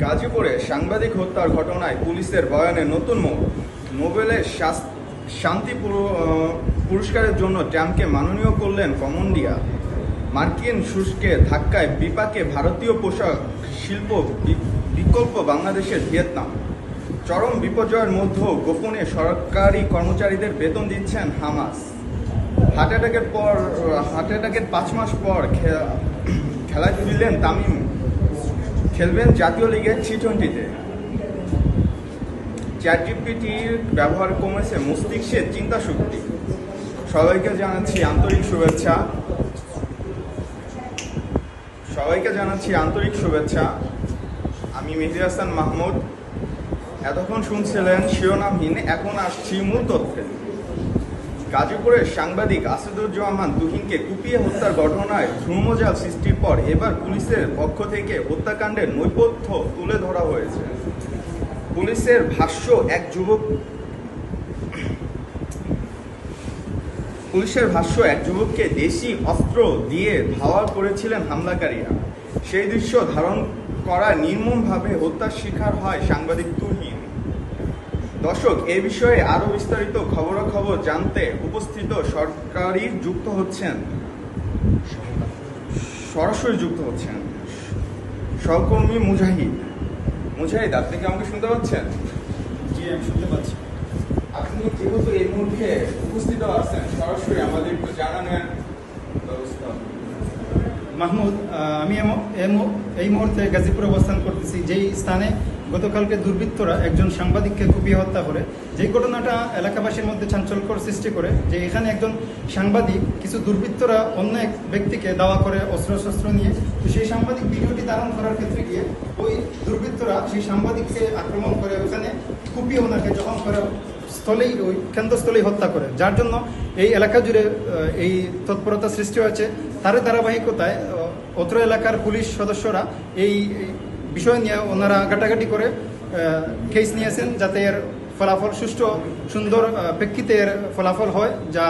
গাজীপুরে সাংবাদিক হত্যার ঘটনায় পুলিশের বয়ানে নতুন মোড়। নোবেলের শান্তি পুর- পুরস্কারের জন্য ট্রাম্পকে মাননীয় করলেন কমন্ডিয়া। মার্কিন শুষ্কে ধাক্কায় বিপাকে ভারতীয় পোশাক শিল্প বিকল্প বাংলাদেশের ভিয়েতনাম। চরম বিপর্যয়ের মধ্যেও গোপনে সরকারি কর্মচারীদের বেতন দিচ্ছেন হামাস। হার্ট অ্যাটাকের পর, হার্ট অ্যাটাকের পাঁচ মাস পর খেলায় ফিরলেন তামিম। খেলবেন জাতীয় লিগের টি টোয়েন্টিতে চ্যাট জিপিটির ব্যবহার কমেছে মস্তিষ্কের চিন্তা শক্তি। সবাইকে জানাচ্ছি আন্তরিক শুভেচ্ছা। সবাইকে জানাচ্ছি আন্তরিক শুভেচ্ছা। আমি মেহেদি হাসান মাহমুদ। এতক্ষণ শুনছিলেন শিরোনামহীন, এখন আসছি মূল তথ্যে। গাজীপুরের সাংবাদিক আসাদুজ্জামান তুহিনকে কুপিয়ে হত্যার ঘটনায় ধূমজাল সৃষ্টির পর এবার পুলিশের পক্ষ থেকে হত্যাকাণ্ডের নৈপথ্য তুলে ধরা হয়েছে। পুলিশের ভাষ্য, এক যুবক পুলিশের ভাষ্য, এক যুবককে দেশি অস্ত্র দিয়ে ধাওয়া করেছিলেন হামলাকারীরা। সেই দৃশ্য ধারণ করা নির্মমভাবে হত্যার শিকার হয় সাংবাদিক দর্শক এ বিষয়ে আরও বিস্তারিত খবরাখবর জানতে উপস্থিত সরকারি যুক্ত হচ্ছেন। সরাসরি যুক্ত হচ্ছেন। সহকর্মী মুজাহিদ। মুজাহিদ আপনি কি আমাকে শুনতে পাচ্ছেন? জি আমি শুনতে পাচ্ছি। আপনি যেহেতু এই মুহূর্তে মাহমুদ আমি এই মুহূর্তে গাজীপুরে অবস্থান করতেছি, যেই স্থানে গতকালকে দুর্বৃত্তরা একজন সাংবাদিককে কুপিয়ে হত্যা করে, যেই ঘটনাটা এলাকাবাসীর মধ্যে চাঞ্চল্যকর সৃষ্টি করে, যে এখানে একজন সাংবাদিক, কিছু দুর্বৃত্তরা অন্য এক ব্যক্তিকে দাওয়া করে অস্ত্র শস্ত্র নিয়ে, তো সেই সাংবাদিক ভিডিওটি ধারণ করার ক্ষেত্রে গিয়ে ওই দুর্বৃত্তরা সেই সাংবাদিককে আক্রমণ করে ওখানে কুপিয়ে ওনাকে যখন করে স্থলেই, ওই কেন্দ্রস্থলেই হত্যা করে। যার জন্য এই এলাকা জুড়ে এই তৎপরতা সৃষ্টি হয়েছে। তার ধারাবাহিকতায় অত্র এলাকার পুলিশ সদস্যরা এই বিষয় নিয়ে ওনারা ঘাটাঘাটি করে কেস নিয়েছেন যাতে এর ফলাফল সুষ্ঠু, সুন্দর প্রেক্ষিতে এর ফলাফল হয়, যা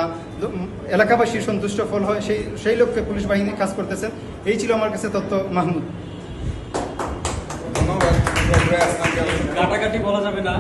এলাকাবাসীর সন্তুষ্ট ফল হয়, সেই সেই লক্ষ্যে পুলিশ বাহিনী কাজ করতেছেন। এই ছিল আমার কাছে তথ্য, মাহমুদ। ধন্যবাদ। কাটাকাটি বলা যাবে না।